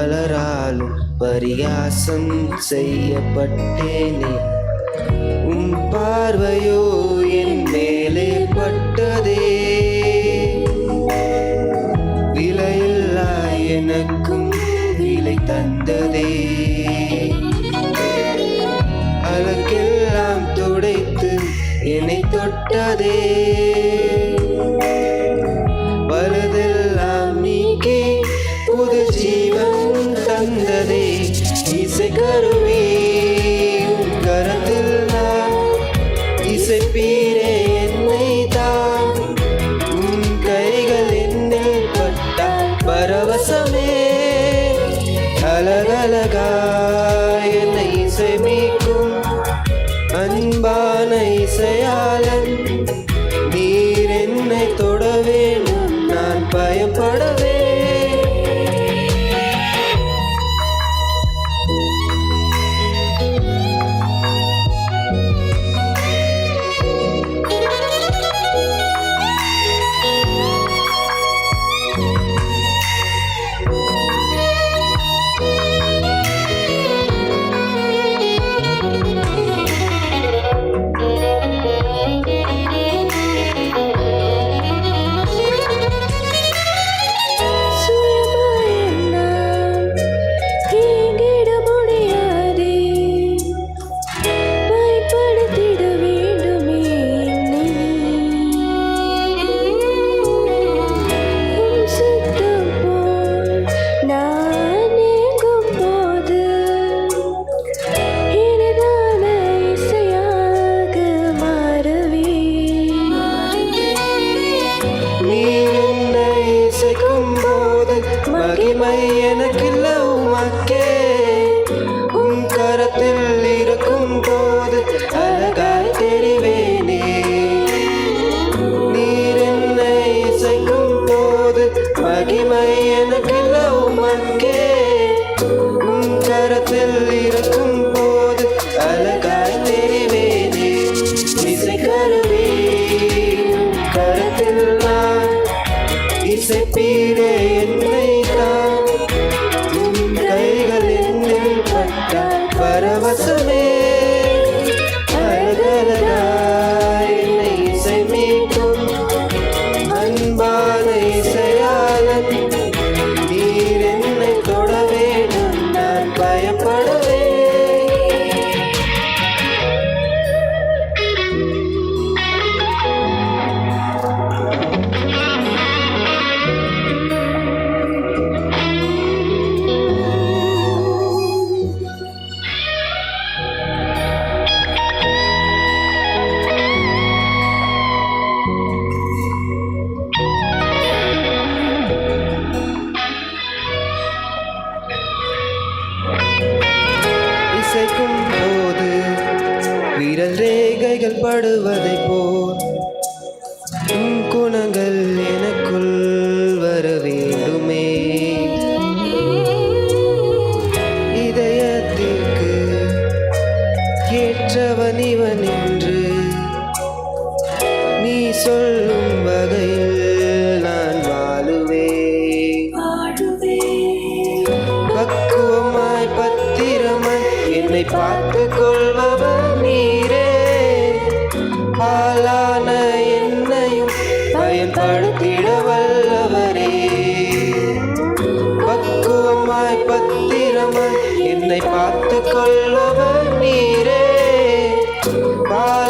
பலராலும் பரியாசம் செய்யப்பட்டேனே. உன் பார்வையோ என் மேலே பட்டதே. விலையில்லா எனக்கும் விலை தந்ததே. அழகெல்லாம் துடைத்து என்னை தொட்டதே. வலதெல்லாம் நீக்கே புது தந்ததே இசை கருவி கரத்தில் நான் இசைப்பீரே என்னை தான். உன் கைகள் என்னை பட்டால் பரவசமே. அழகழகா செய்கைகள் படுவதை போல் உன் குணங்கள் எனக்குள் வர வேண்டுமே. இதயத்திற்கு ஏற்றவன் இவன் என்று நீ சொல் படுத்திட வல்லவரே பக்குவமாய் பத்திரமாய் என்னை பார்த்து கொள்ளவர் நீரே. பால்